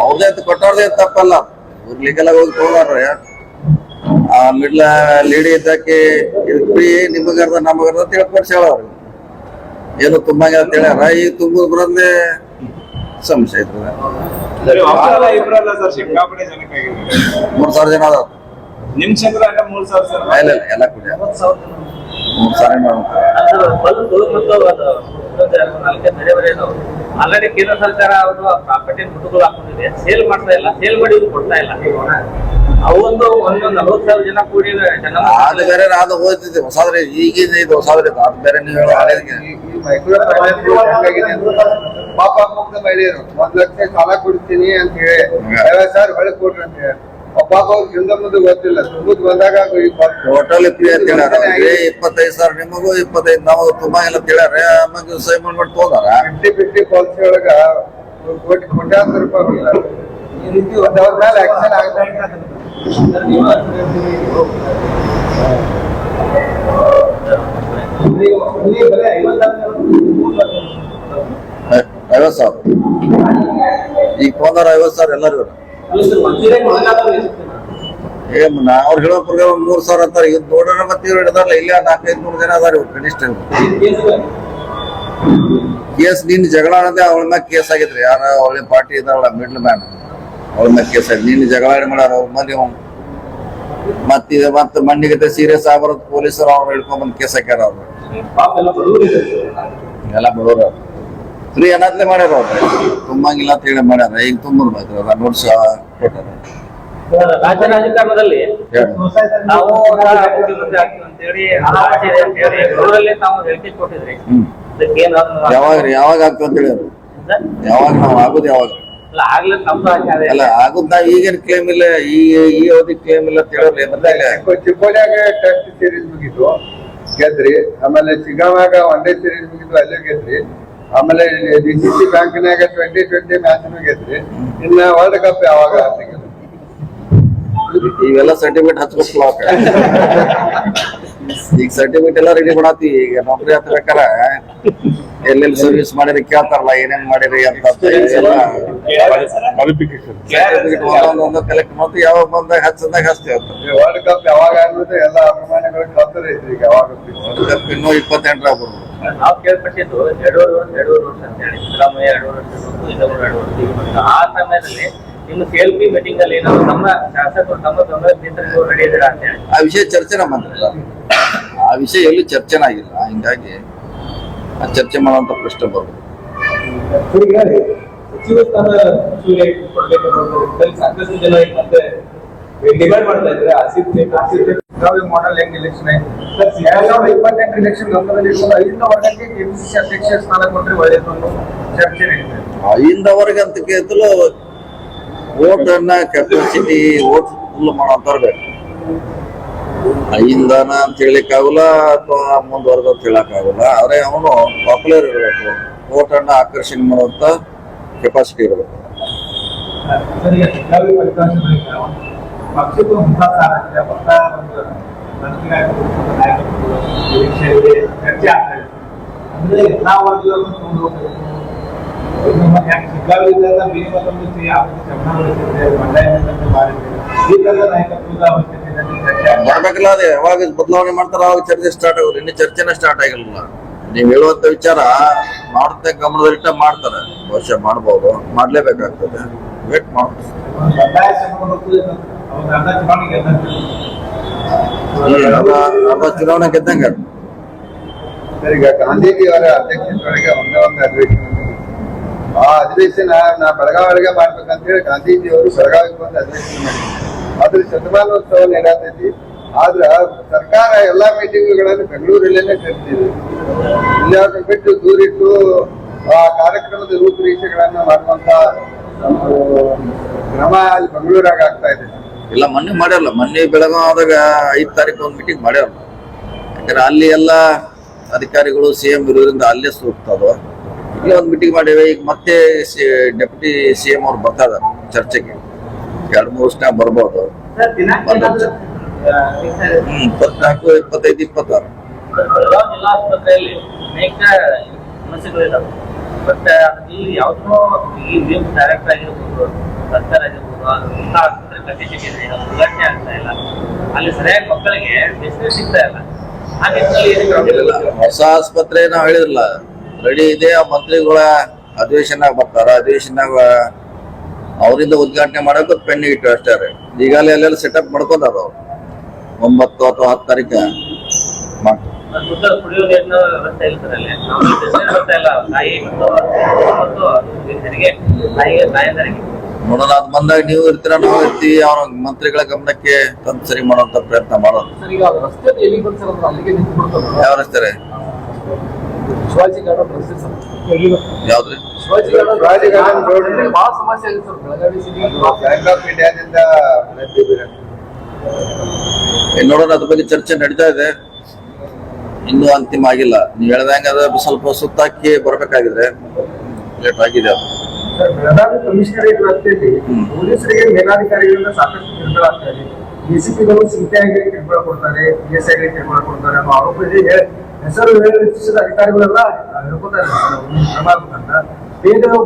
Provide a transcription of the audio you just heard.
ಅವ್ರದೇ ಕೊಟ್ಟವ್ರದೇ ತಪ್ಪಲ್ಲ. ಇವ್ರಿಗೆಲ್ಲ ಹೋಗಿ ತಗೊಂಡ್ರ ಆ ಮಿಡ್ಲ ಲೇಡಿ ಇದ್ದಕ್ಕೆ ಫ್ರೀ ನಿಮಗರ್ದ ನಮಗರ್ದ ಅಂತ ಹೇಳಿ ಕೊಡ್ಸ್ಯಾಳ ಅವ್ರಿಗೆ ಏನು ತುಂಬಂಗ ಅಂತ ಹೇಳ್ಯಾರ ಈಗ ತುಂಬುದು ಬರೋದೇ ಸಮಸ್ಯೆ ಐತದ ಮೂರ್ ಸಾವಿರ ಜನ ಅದಾವ ನಿಮ್ ಚಂದ್ರ ಮೂರ್ ಸಾವಿರ ಎಲ್ಲ ಕುಡಿಯ ಬೇರೆ ಇದಾವೆ ಆಲ್ರೆಡಿ ಕೇಂದ್ರ ಸರ್ಕಾರ ಅವರು ಪ್ರಾಪರ್ಟಿ ಮುಟ್ಟುಗಳು ಹಾಕೊಂಡಿದೆ. ಸೇಲ್ ಮಾಡ್ತಾ ಇಲ್ಲ. ಸೇಲ್ ಮಾಡಿ ಕೊಡ್ತಾ ಇಲ್ಲ. ಅವೊಂದು ಒಂದು ನಲವತ್ತು ಸಾವಿರ ಜನ ಕೂಡಿ ಜನ ಅದು ಬೇರೆ ಅದು ಹೋಗ್ತಿದ್ದೆ ಹೊಸಾದ್ರೆ ಈಗಿನ ಇದು ಹೊಸಾದ್ರೆ ಅದು. ಬೇರೆ ನೀವು ಹೇಳೋ ಪಾಪ ಮಹಿಳೆಯರು ಒಂದ್ ಲಕ್ಷ ಸಾಲ ಕೊಡ್ತೀನಿ ಅಂತ ಹೇಳಿ. ಸರ್ ಸಾವಿರ ಹೊಳೆ ಕೊಡ್ರಿ ಅಂತ ಹೇಳಿ. ಗೊತ್ತಿಲ್ಲ. ಬಂದಾಗ ಟೋಟಲಿ ಫ್ರೀ ಅಂತ ಹೇಳ್ಯಾರ ಅವ್ರಿಗೆ ಇಪ್ಪತ್ತೈದು ಸಾವಿರ ನಿಮಗೂ ಇಪ್ಪತ್ತೈದು ನಾವು ತುಂಬಾ ಎಲ್ಲ ಕೇಳ್ಯಾರ. ಆಮೇಲೆ ಸೈ ಮಾಡ್ಬಿಟ್ಟು ಹೋದಾರ. ಫಿಫ್ಟಿ ಫಿಫ್ಟಿ ಪಾಲಿಸಿ ಒಳಗ ಕೋಟಿ ಕೋಟ್ಯಾಂತರ ರೂಪಾಯಿ ಇಲ್ಲ ಈ ರೀತಿ ಒಂದ್ ಅವ್ರ ಮೇಲೆ ಆಕ್ಷನ್ ಐವತ್ತು ಸಾವಿರ. ಈಗ ತೊಂದಾರ ಐವತ್ತು ಸಾವಿರ ಎಲ್ಲರಿಗೂ. ಏ ಅವ್ರು ಹೇಳೋ ಪ್ರಕಾರ ಒಂದ್ ಮೂರ್ ಸಾವಿರ ಅಂತಾರೆ. ಈಗ ನೋಡೋಣ ಮತ್ತೆ ಇವ್ರು ಹಿಡಿದಾರಲ್ಲ ಇಲ್ಲ ನಾಲ್ಕೈದು ಮೂರು ಜನ ಅದಾರ ಇವ್ರು ಕನಿಷ್ಠ ಕೇಸ್ ನಿನ್ ಜಗಳ ಆಡದೆ ಅವಳ ಮ್ಯಾಗ ಕೇಸ್ ಆಗಿದ್ರಿ ಯಾರ ಅವಳ ಪಾರ್ಟಿ ಇದಾವಳ ಮಿಡ್ಲ್ ಮ್ಯಾನ್ ಅವಳ ಮ್ಯಾಗ ಕೇಸ್ ಆಗಿ ನಿನ್ನ ಜಗಳ ಮಾಡ್ಯಾರ ಅವ್ರ ಮಂದಿ ಮತ್ತ ಇದು ಮತ್ತ ಮಣ್ಣಿಗತೆ ಸೀರಿಯಸ್ ಆಗ್ಬಾರದು ಪೊಲೀಸರು ಅವ್ರು ಹಿಡ್ಕೊಂಡ್ ಬಂದ್ ಕೇಸ್ ಹಾಕ್ಯಾರ ಅವ್ರು ಎಲ್ಲ ಬಡವ್ರ. ಫ್ರೀ ಏನಾದ್ಲೆ ಮಾಡ್ಯಾರ ಅವ್ರ. ತುಂಬಂಗಿಲ್ಲ ಅಂತ ಹೇಳಿ ಮಾಡ್ಯಾರ. ಈಗ ತುಂಬದ್ ಮಾತ್ರ ನೋಡ್ಸ ಕೊಟ್ಟಾರ. ರಾಜ್ಯ ರಾಜಕಾರಣದಲ್ಲಿ ಹೇಳಿ. ನಾವು ಮುಖ್ಯಮಂತ್ರಿ ಆಗ್ತೀವಿ ಇದೆ ತಾವು ಹೇಳಿಕೆ ಕೊಟ್ಟಿದ್ರಿ. ಹ್ಮ್. ಅದಕ್ಕೇನು ಯಾವಾಗ ರೀ? ಯಾವಾಗ ಆಗ್ತದೆ ಅಂತ ಹೇಳಿದ್ರು ಯಾವಾಗ ನಾವು ಆಗೋದು ಯಾವಾಗ? ಇಲ್ಲ ಆಗ್ಲೇ ನಮ್ದು ಆಸೆ ಅದೇ ಅಲ್ಲ ಆಗುದ್ ನಾವ್ ಈಗೇನ್ ಕ್ಲೇಮ್ ಇಲ್ಲ ಈ ಈ ಅವಧಿ ಕ್ಲೇಮ್ ಇಲ್ಲ ಅಂತ ಮತ್ತೆ ಇಲ್ಲ. ಟೆಸ್ಟ್ ಸೀರೀಸ್ ಮುಗಿತು. ಗೆದ್ರಿ. ಆಮೇಲೆ ಚಿಗಾಮಾಗ ಒನ್ ಡೇ ಸೀರೀಸ್ ಮುಗಿತು ಅಲ್ಲೇ ಗೆದ್ರಿ. ಆಮೇಲೆ ಡಿ ಸಿ ಸಿ ಬ್ಯಾಂಕ್ನಾಗ ಟ್ವೆಂಟಿ ಟ್ವೆಂಟಿ ಮ್ಯಾಚ್ ಗೆದ್ರಿ ಇನ್ನ ವರ್ಲ್ಡ್ ಕಪ್ ಯಾವಾಗ. ಇವೆಲ್ಲ ಸರ್ಟಿಫಿಕೇಟ್ ಹಚ್ಬೇಕು ಈಗ ಸರ್ಟಿಫಿಕೇಟ್ ಎಲ್ಲ ರೆಡಿ ಮಾಡತ್ತಿ ಈಗ ನೌಕರಿ ಹತ್ಬೇಕಾರ. ಎಲ್ಲೆಲ್ಲಿ ಸರ್ವಿಸ್ ಮಾಡಿರಿ ಕೇಳ್ತಾರಲ್ಲ ಏನೇನ್ ಮಾಡಿರಿ ಅಂತ ಒಂದೊಂದು ಕಲೆಕ್ಟ್ ಮಾಡ್ತೀವಿ ಯಾವಾಗ ಬಂದಾಗ ಹಚ್ಚದಾಗ ಹಚ್ತೇವೆ ಅಂತ ಈ ವರ್ಲ್ಡ್ ಕಪ್ ಯಾವಾಗ ಆಗ್ಬಿಟ್ಟು ಎಲ್ಲ ಅಭಿಮಾನಿಗಳು ಕಲ್ತಾರೆ ಈಗ ಯಾವಾಗ ಅಂತ. ಇನ್ನೂ ಇಪ್ಪತ್ತೆಂಟರ ಆಗ್ಬೋದು ನಾವು ಕೇಳ್ಪಟ್ಟಿದ್ದು ವರ್ಷ ವರ್ಷ ಅಂತ ಹೇಳಿ. ಸಿದ್ದರಾಮಯ್ಯ ಎರಡೂವರೆ ವರ್ಷ ಇರ್ಬೇಕು, ಇನ್ನೊಬ್ರು ಎರಡೂವರೆ ವರ್ಷ ಆ ಸಮಯದಲ್ಲಿ ನಿಮ್ಮ ಮೀಟಿಂಗ್ ಅಲ್ಲಿ ನಾವು ನಮ್ಮ ಶಾಸಕರು ಅಂತ ಹೇಳಿ. ಆ ವಿಷಯ ಚರ್ಚೆನ ಬಂದಿಲ್ಲ ಆ ವಿಷಯ ಎಲ್ಲೂ ಚರ್ಚೆನಾಗಿಲ್ಲ. ಹಿಂಗಾಗಿ ಚರ್ಚೆ ಮಾಡುವಂತ ಪ್ರಶ್ನೆ ಬರುತ್ತೆ. ಸಚಿವ ಸ್ಥಾನ ಸೂರ್ಯ ಕೊಡ್ಬೇಕು ಅನ್ನೋದ್ರಲ್ಲಿ ಸಾಕಷ್ಟು ಜನ ಮತ್ತೆ ಡಿಮ್ಯಾಂಡ್ ಮಾಡ್ತಾ ಇದ್ರೆ ಆಸಿಫ್ ಬೇಕು ಆಸಿಫ್ ಬೇಕು ಬೆಳಗಾವಿ ಮಾಡೆಲ್ ಹೆಂಗ್ ಎಲೆಕ್ಷನ್ ಐತಿ ಎರಡ್ ಸಾವಿರದ ಇಪ್ಪತ್ತೆಂಟು ಎಲೆಕ್ಷನ್ ಗಮನದಲ್ಲಿ ಇಟ್ಕೊಂಡು ಐದನೇ ವರ್ಗಕ್ಕೆ ಕೆಪಿಸಿಸಿ ಅಧ್ಯಕ್ಷ ಸ್ಥಾನ ಕೊಟ್ಟರೆ ಒಳ್ಳೆಯದು ಅನ್ನೋ ಚರ್ಚೆ ಅಂತ ಕೇಳ್ತಲು ಓಟ್ ಅನ್ನ ಕೆಪಾಸಿಟಿ ಓಟ್ ಫುಲ್ ಮಾಡೋ ಬೇಕು. ಐಂದನ ಅಂತ ಹೇಳಿಕ್ ಆಗಲ್ಲ ಅಥವಾ ಮುಂದುವರೆದ ಅಂತ ಹೇಳಕ್ ಆಗಲ್ಲ. ಆದ್ರೆ ಅವನು ಪಾಪ್ಯುಲರ್ ಇರಬೇಕು. ಓಟ್ ಅನ್ನ ಆಕರ್ಷಣೆ ಮಾಡುವಂತ ಕೆಪಾಸಿಟಿ ಇರಬೇಕು. ಯಾವ ಬರ್ಬೇಕಲ್ಲ ಅದೇ, ಯಾವಾಗ ಬದಲಾವಣೆ ಮಾಡ್ತಾರ ಅವಾಗ ಚರ್ಚೆ ಸ್ಟಾರ್ಟ್ ಆಗೋದು. ಇನ್ನು ಚರ್ಚೆನೇ ಸ್ಟಾರ್ಟ್ ಆಗಿಲ್ಲ. ನೀವ್ ಹೇಳುವಂತ ವಿಚಾರ ಮಾಡುತ್ತೆ ಗಮನದಲ್ಲಿಟ್ಟ ಮಾಡ್ತಾರೆ. ಬಹುಶಃ ಮಾಡ್ಬೋದು. ಮಾಡ್ಲೇಬೇಕಾಗ್ತದೆ. ವೇಟ್ ಅರ್ಧ ಚುನಾವಣೆ ಗೆದ್ದಂಗ ಈಗ ಗಾಂಧೀಜಿ ಅವರ ಅಧ್ಯಕ್ಷತೆಯೊಳಗೆ ಒಂದೇ ಒಂದು ಅಧಿವೇಶನ. ಆ ಅಧಿವೇಶನ ನಾ ಬೆಳಗಾವಿಗೆ ಮಾಡ್ಬೇಕಂತ ಹೇಳಿ ಗಾಂಧೀಜಿ ಅವರು ಬೆಳಗಾವಿಗೆ ಬಂದು ಅಧಿವೇಶನ ಮಾಡಿದ್ರು. ಅದ್ರ ಶತಮಾನೋತ್ಸವ ನಡೆಯತೈತಿ ಆದ್ರ ಸರ್ಕಾರ ಎಲ್ಲಾ ಮೀಟಿಂಗ್ಗಳನ್ನು ಬೆಂಗಳೂರಲ್ಲೇನೆ ಕರೆದಿದೆ ಇಲ್ಲಾದ್ರೂ ಬಿಟ್ಟು ದೂರಿಟ್ಟು, ಆ ಕಾರ್ಯಕ್ರಮದ ರೂಪುರೇಷೆಗಳನ್ನ ಮಾಡುವಂತ ಕ್ರಮ ಅಲ್ಲಿ ಬೆಂಗಳೂರಾಗ ಆಗ್ತಾ ಇದೆ. ಇಲ್ಲ, ಮೊನ್ನೆ ಮಾಡ್ಯಾರಲ್ಲ. ಮೊನ್ನೆ ಬೆಳಗಾವದಾಗ ಐದ್ ತಾರೀಕು ಒಂದು ಮೀಟಿಂಗ್ ಮಾಡ್ಯಾರ ಯಾಕಂದ್ರೆ ಅಲ್ಲಿ ಎಲ್ಲ ಅಧಿಕಾರಿಗಳು ಸಿ ಎಂ ಇರೋದ್ರಿಂದ ಅಲ್ಲೇ ಸೂಕ್ತ ಅದು ಇಲ್ಲಿ ಒಂದು ಮೀಟಿಂಗ್ ಮಾಡೇವೆ ಈಗ ಮತ್ತೆ ಡೆಪ್ಯೂಟಿ ಸಿ ಎಂ ಅವ್ರು ಬರ್ತಾ ಚರ್ಚೆಗೆ. ಎರಡು ಮೂರು ವರ್ಷ ಬರ್ಬೋದು. ಹ್ಮ್ ಇಪ್ಪತ್ನಾಲ್ಕು ಇಪ್ಪತ್ತೈದು ಇಪ್ಪತ್ತಾರು. ಜಿಲ್ಲಾ ಆಸ್ಪತ್ರೆಯಲ್ಲಿ ಅನೇಕ ಸಮಸ್ಯೆಗಳಿದ್ದಾವೆ ಬಟ್ ಇಲ್ಲಿ ಯಾವುದೋ ಈ ನ್ಯೂಸ್ ಡೈರೆಕ್ಟ್ ಆಗಿರ್ಬೋದು ಸರ್ಕಾರ ಆಗಿರ್ಬೋದು ಅದು ಇಂಥ ಆಸ್ಪತ್ರೆ ಕಟ್ಟಿಸಿಟ್ಟಿದೆ ಅದು ಆಗ್ತಾ ಇಲ್ಲ. ಅಲ್ಲಿ ಸರಿಯಾಗಿ ಮಕ್ಕಳಿಗೆ ಬಿಸಿನೆಸ್ ಸಿಗ್ತಾ ಇಲ್ಲ. ಆ ನಿಟ್ಟಿನಲ್ಲಿ ಹೊಸ ಆಸ್ಪತ್ರೆ ನಾವ್ ಹೇಳಿದ್ರಲ್ಲ ರೆಡಿ ಇದೆ ಮಂತ್ರಿಗಳ ಅಧಿವೇಶನ ಬರ್ತಾರ ಅಧಿವೇಶನಾಗ ಅವರಿಂದ ಉದ್ಘಾಟನೆ ಮಾಡಕ್ಕೆ ಪೆನ್ ಇಟ್ಟು ಅಷ್ಟೇ ರೀ. ಈಗಾಗಲೇ ಅಲ್ಲೆಲ್ಲ ಸೆಟಪ್ ಮಾಡ್ಕೊಂಡಾರ ಅವ್ರು. ಒಂಬತ್ತು ಅಥವಾ ಹತ್ತು ತಾರೀಕು ಮಾಡ್ತಾರೆ ನೋಡೋಣ ಅದ್ ಬಂದಾಗ ನೀವು ಇರ್ತೀರ ನಾವು ಇರ್ತೀವಿ. ಅವ್ರ ಮಂತ್ರಿಗಳ ಗಮನಕ್ಕೆ ತಂದು ಸರಿ ಮಾಡುವಂತ ಪ್ರಯತ್ನ ಮಾಡೋದು. ಸರ್ ಈಗ ರಸ್ತೆ ಎಲ್ಲಿ ಬಂದು ಅಲ್ಲಿಗೆ ನಿಂತು ಬಿಡ್ತಾರೆ ಯಾವ ರಸ್ತೆ ಯಾವ್ದ್ರಿ? ಶಿವಾಜಿ ಗಾರ್ಡನ್ ಶಿವಾಜಿ ಗಾರ್ಡನ್ ಬಹಳ ಸಮಸ್ಯೆ ಆಗಿದೆ sir Belagavi city bank of ಇಂಡಿಯಾದಿಂದ ನೋಡೋಣ ಅದ್ರ ಬಗ್ಗೆ ಚರ್ಚೆ ನಡೀತಾ ಇದೆ. ಇನ್ನೂ ಅಂತಿಮ ಆಗಿಲ್ಲ. ನೀವು ಹೇಳ್ದಂಗ ಅದ ಸ್ವಲ್ಪ ಸುತ್ತಾಕಿ ಬರ್ಬೇಕಾಗಿದ್ರೆ. ಲೇಟ್ ಆಗಿದೆ ಅದು. ಸರ್ ಬೆಳಗಾವಿ ಕಮಿಷನರೇಟ್ ವ್ಯಾಪ್ತಿಯಲ್ಲಿ. ಪೊಲೀಸರಿಗೆ ಮೇಲಾಧಿಕಾರಿಗಳಿಂದ ಸಾಕಷ್ಟು ಕಿರುಕುಳ ಆಗ್ತಾ ಇದೆ. ಡಿಸಿಪಿಗಳು ಸಿಪಿಐಗೆ ಕಿರುಕುಳ ಕೊಡ್ತಾರೆ ಪಿ ಎಸ್ ಐಗೆ ಕಿರುಕುಳ ಕೊಡ್ತಾರೆ ಅನ್ನೋ ಆರೋಪ ಇದೆ. ಹೆಸರು ಹೇಳಿದ ಅಧಿಕಾರಿಗಳೆಲ್ಲ ಹೇಳ್ಕೊತಾರೆ ಕ್ರಮ ಆಗ್ಬೇಕಂತ? Pedro é